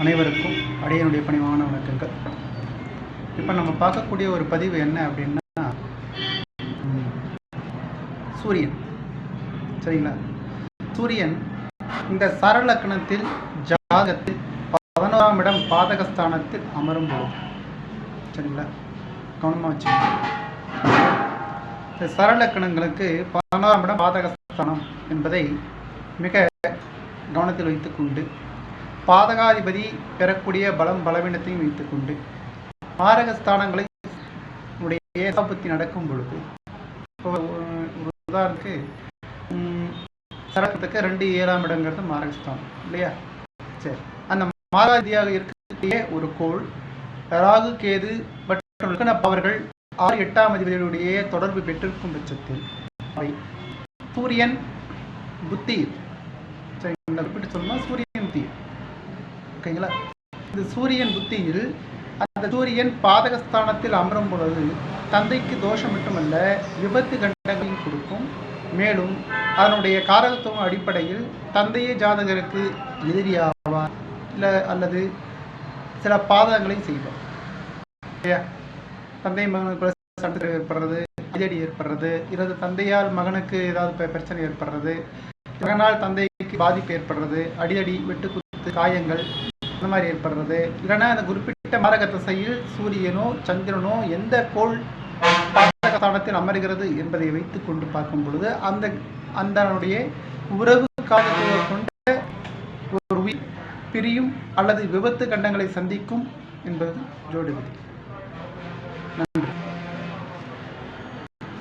அனைவருக்கும் அடையனுடைய பணிவான வணக்கங்கள். இப்போ நம்ம பார்க்கக்கூடிய ஒரு பதிவு என்ன அப்படின்னா சூரியன். சரிங்களா? சூரியன் இந்த சரலக்கணத்தில் ஜாதகத்தில் பதினோராம் இடம் பாதகஸ்தானத்தில் அமரும் போது சரிங்களா? கவனமாக வச்சுக்கோங்க. இந்த சரலக்கணங்களுக்கு பதினோராம் இடம் பாதகஸ்தானம் என்பதை மிக கவனத்தில் வைத்துக்கொண்டு பாதகாதிபதி பெறக்கூடிய பலம் பலவீனத்தையும் வைத்துக்கொண்டு மாரகஸ்தானங்களை உடைய ஏசாபத்தி நடக்கும் பொழுது ஒரு உதாரணத்துக்கு ம், சரக்கத்துக்கு ரெண்டு ஏழாம் இடங்கிறது மாரகஸ்தானம் இல்லையா? சரி. அந்த மாராதியாக இருக்கக்கூடிய ஒரு கோள் ராகு கேது மற்றும் அவர்கள் ஆறு எட்டாம் அதிபதிகளுடைய தொடர்பு பெற்றிருக்கும் பட்சத்தில் அவை சூரியன் புத்தி சரி குறிப்பிட்டு சொல்லணும்னா சூரியன் புத்தி ஓகேங்களா? இந்த சூரியன் புத்தியில் அந்த சூரியன் பாதகஸ்தானத்தில் அமரும் பொழுது தந்தைக்கு தோஷம் மட்டுமல்ல விபத்து கண்டங்களையும் கொடுக்கும். மேலும் அதனுடைய காரகத்துவம் அடிப்படையில் தந்தையே ஜாதகருக்கு எதிரியாவார் இல்லை அல்லது சில பாதகங்களையும் செய்வார். இல்லையா? தந்தை மகனுக்கு சண்டை ஏற்படுறது அடிதடி ஏற்படுறது இல்லது தந்தையால் மகனுக்கு ஏதாவது பிரச்சனை ஏற்படுறது மகனால் தந்தைக்கு பாதிப்பு ஏற்படுறது அடிதடி வெட்டு குத்து காயங்கள் இந்த மாதிரி ஏற்படுறது. இல்லைன்னா அந்த குறிப்பிட்ட மாரக திசையில் சூரியனோ சந்திரனோ எந்த கோள் பாதகஸ்தானத்தில் அமர்கிறது என்பதை வைத்துக் கொண்டு பார்க்கும் பொழுது அந்த அந்தனுடைய உறவு காலத்தை கொண்ட ஒரு உயிர் பிரியும் அல்லது விபத்து கண்டங்களை சந்திக்கும் என்பது ஜோடி